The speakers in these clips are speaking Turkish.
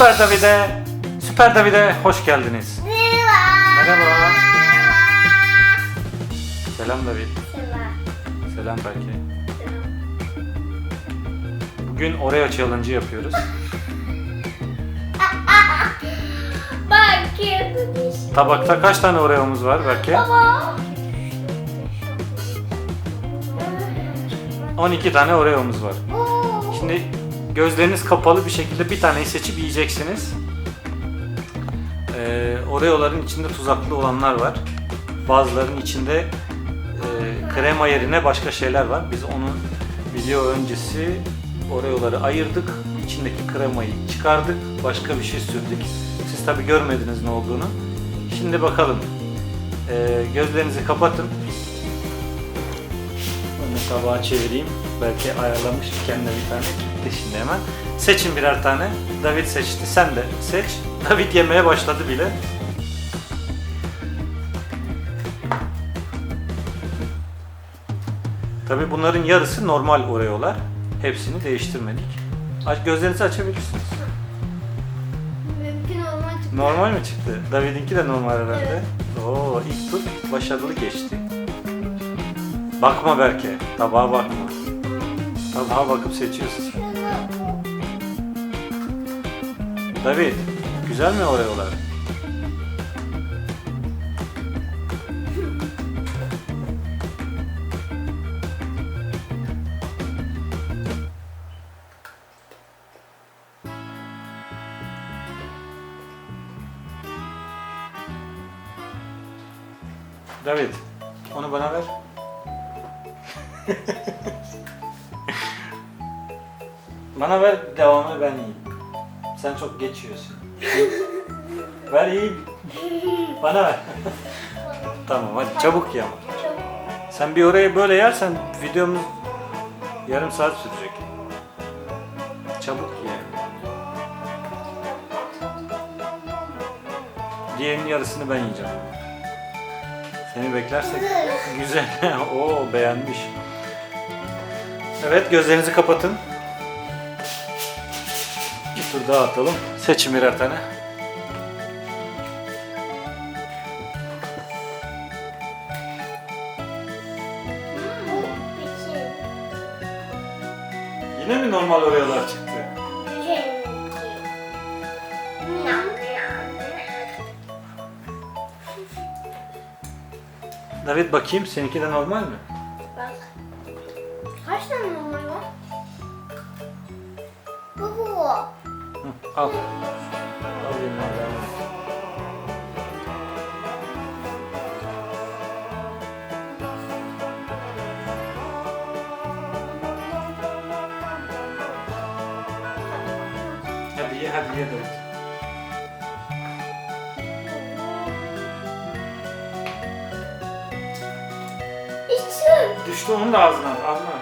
Süper David'e, Süper David'e hoş geldiniz. Merhaba. Selam David. Selam Berke. Bugün Oreo Challenge yapıyoruz. Bak girmiş. Tabakta kaç tane Oreo'muz var Berke? Baba. 12 tane Oreo'muz var. Oo. Şimdi gözleriniz kapalı bir şekilde bir taneyi seçip yiyeceksiniz. Ee, Oreo'ların içinde tuzaklı olanlar var. Bazılarının içinde e, krema yerine başka şeyler var. Biz onun video öncesi Oreo'ları ayırdık. İçindeki kremayı çıkardık. Başka bir şey sürdük. Siz tabi görmediniz ne olduğunu. Şimdi bakalım. Ee, gözlerinizi kapatın. Bunu tabağa çevireyim. Belki ayarlamış kendine bir tane. Gitti şimdi hemen. Seçin birer tane. David seçti. Sen de seç. David yemeye başladı bile. Tabi bunların yarısı normal Oreo'lar. Hepsini değiştirmedik. Aç gözlerinizi açabilirsiniz. Mümkün olmaz. Normal mi çıktı? David'inki de normal herhalde. Evet. Oo, ilk tur başarılı geçti. Bakma Berke, tabağa bakma. Tabağa bakıp seçiyorsun. David, güzel mi Oreo'lar? David. Bana ver, devamını ben yiyeyim. Sen çok geç yiyorsun. ver yiyeyim. Bana ver. tamam hadi çabuk ye. Sen bir oraya böyle yersen videomuz yarım saat sürecek. Çabuk ye. Diğerinin yarısını ben yiyeceğim. Seni beklersek güzel. Oo beğenmiş. Evet gözlerinizi kapatın. Bir tur daha atalım. Seçin birer tane. Yine mi normal Oreo'lar çıktı? David bakayım seninki de normal mi? Kaç tane normal var? Bu bu. Hı, al. Al al. Hadi ye hadi ye. İçim. Düştü onun da ağzına ağzına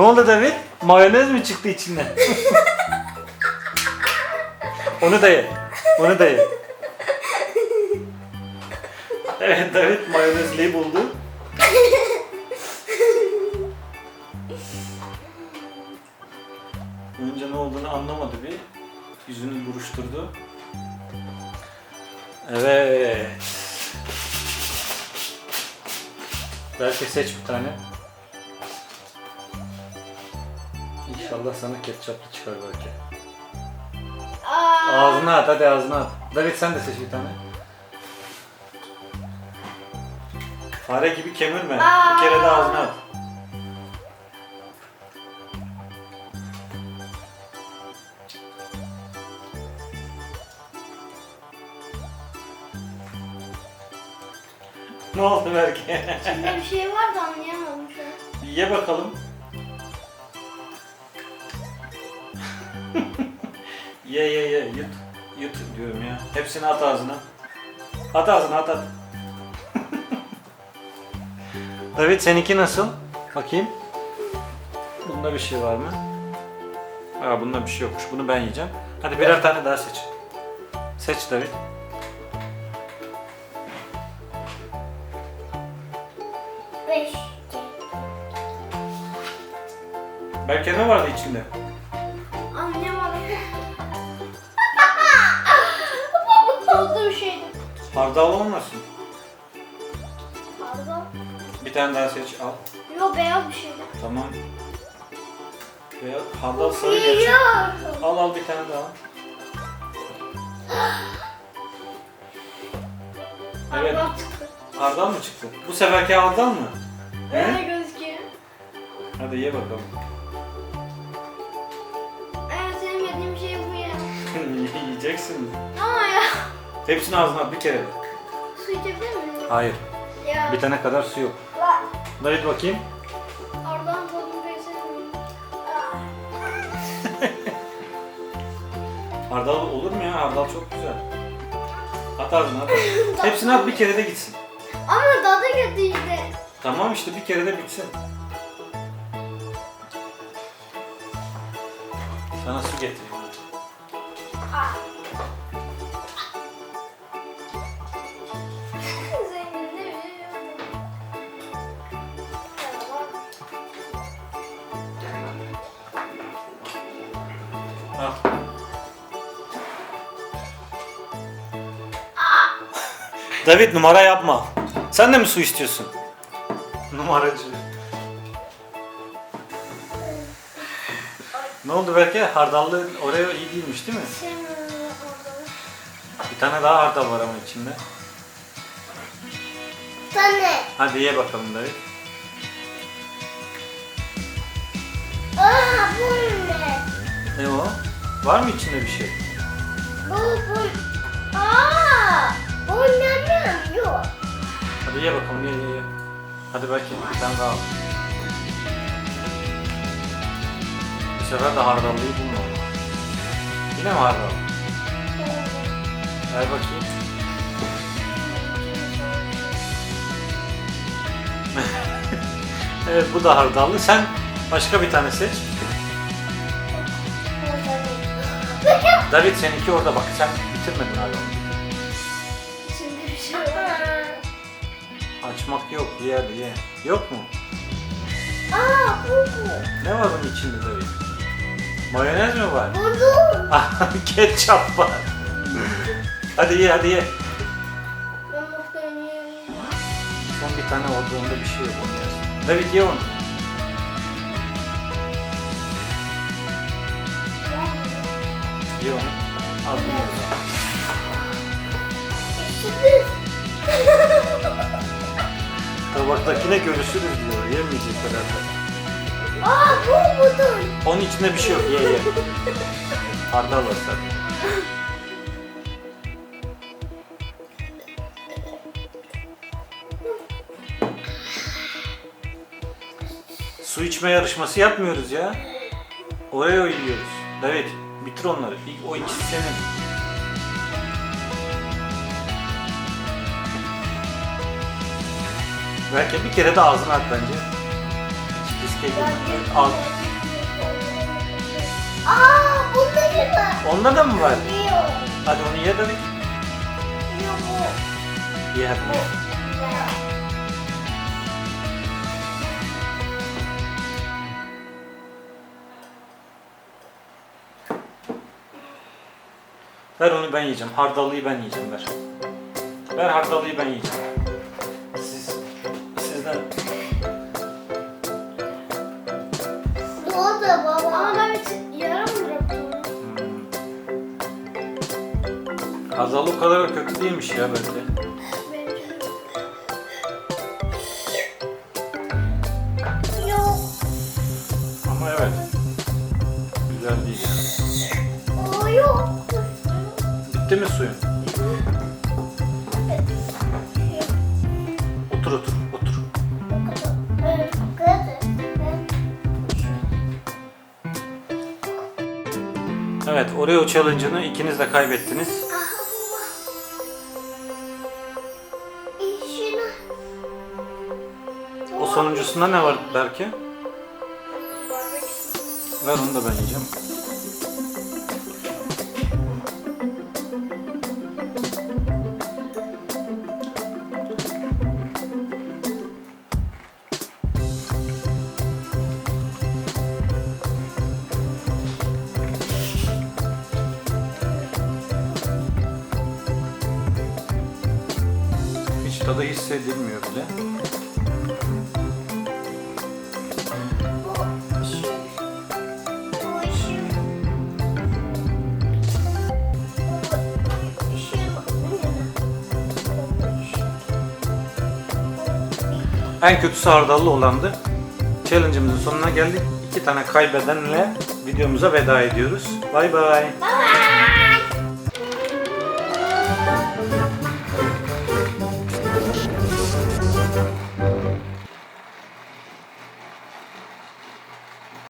ne oldu David? Mayonez mi çıktı içinden? Onu da ye. Onu da ye. Evet David mayonezliği buldu. Önce ne olduğunu anlamadı bir. Yüzünü buruşturdu. Evet. Belki seç bir tane. İnşallah sana ketçaplı çıkar belki. Aa. Ağzına at hadi ağzına at. David sen de seç bir tane. Fare gibi kemirme. Bir kere de ağzına at. Ne oldu Berke? İçinde bir şey var da anlayamadım şu an. Ye bakalım. Ye ye ye yut. Yut diyorum ya. Hepsini at ağzına. At ağzına at at. David seninki nasıl? Bakayım. Bunda bir şey var mı? Aa bunda bir şey yokmuş. Bunu ben yiyeceğim. Hadi birer tane daha seç. Seç David. Beş. Belki ne vardı içinde? Hardal olmasın. Pardon. Bir tane daha seç al. Yo beyaz bir şeydi. Tamam. Veya hardal sarı gerçek. Biliyorum. Al al bir tane daha. Evet. Pardon çıktı. Hardal mı çıktı? Bu seferki hardal mı? Öyle He? gözüküyor. Hadi ye bakalım. En sevmediğim şey bu ya. Yiyeceksin. Ama ya. Hepsini ağzına at bir kere. Su içebilir miyim? Hayır. Ya. Bir tane kadar su yok. David bakayım. Oradan tadını beğensene. Hardal olur mu ya? Hardal çok güzel. At ağzına at. Hepsini at bir kere de gitsin. Ama tadı kötü işte. Tamam işte bir kere de bitsin. Sana su getireyim. Zengin Al. David numara yapma. Sen de mi su istiyorsun? Numaracı. Ne oldu belki? Hardallı oraya iyi değilmiş değil mi? Bir tane daha hardal var ama içinde. Tane. Hadi ye bakalım David. Aa bu ne? Ne o? Var mı içinde bir şey? Bu bu. Aa ne? Yok. Hadi ye bakalım ye ye ye. Hadi belki bir tane daha al. Bu sefer de hardallıyı bulma. Yine mi hardal? Ver bakayım. Evet bu da hardallı. Sen başka bir tane seç. David seninki orada bak sen bitirmedin hala onu. Şimdi bir şey var. Açmak yok ye hadi ye. Yok mu? Aa bu bu. Ne var bunun içinde David? Mayonez mi var? Buldum. Ketçap var. hadi ye hadi ye. Ben muhtemelen. Son bir tane oldu onda bir şey yok. David ye onu. Ye onu. Zaman. Tabaktakine görüşürüz diyor. Yemeyecek herhalde. Aa bu budur. Onun içinde bir şey yok. Ye ye. Hardal var zaten. Su içme yarışması yapmıyoruz ya. Oraya yiyoruz. David bitir onları. İlk- O ikisi senin. Belki bir kere de ağzına at bence. Hiç riske girme. Al. Aa bunda ne var? Onda da mı var? Yok. Hadi onu ye David. Yok. Ye hadi. Ver onu ben yiyeceğim. Hardallıyı ben yiyeceğim ver. Ver hardallıyı ben yiyeceğim. Siz, sizden Doğru da baba. Ama ben bir yarım bıraktım. hmm. Hardallı o kadar kötü değilmiş ya belki. Otur otur otur. Evet, Oreo challenge'ını ikiniz de kaybettiniz. O sonuncusunda ne var belki? Ver onu da ben yiyeceğim. Tadı hissedilmiyor bile. En kötüsü hardallı olandı. Challenge'ımızın sonuna geldik. İki tane kaybedenle videomuza veda ediyoruz. Bay bay. Bye bye.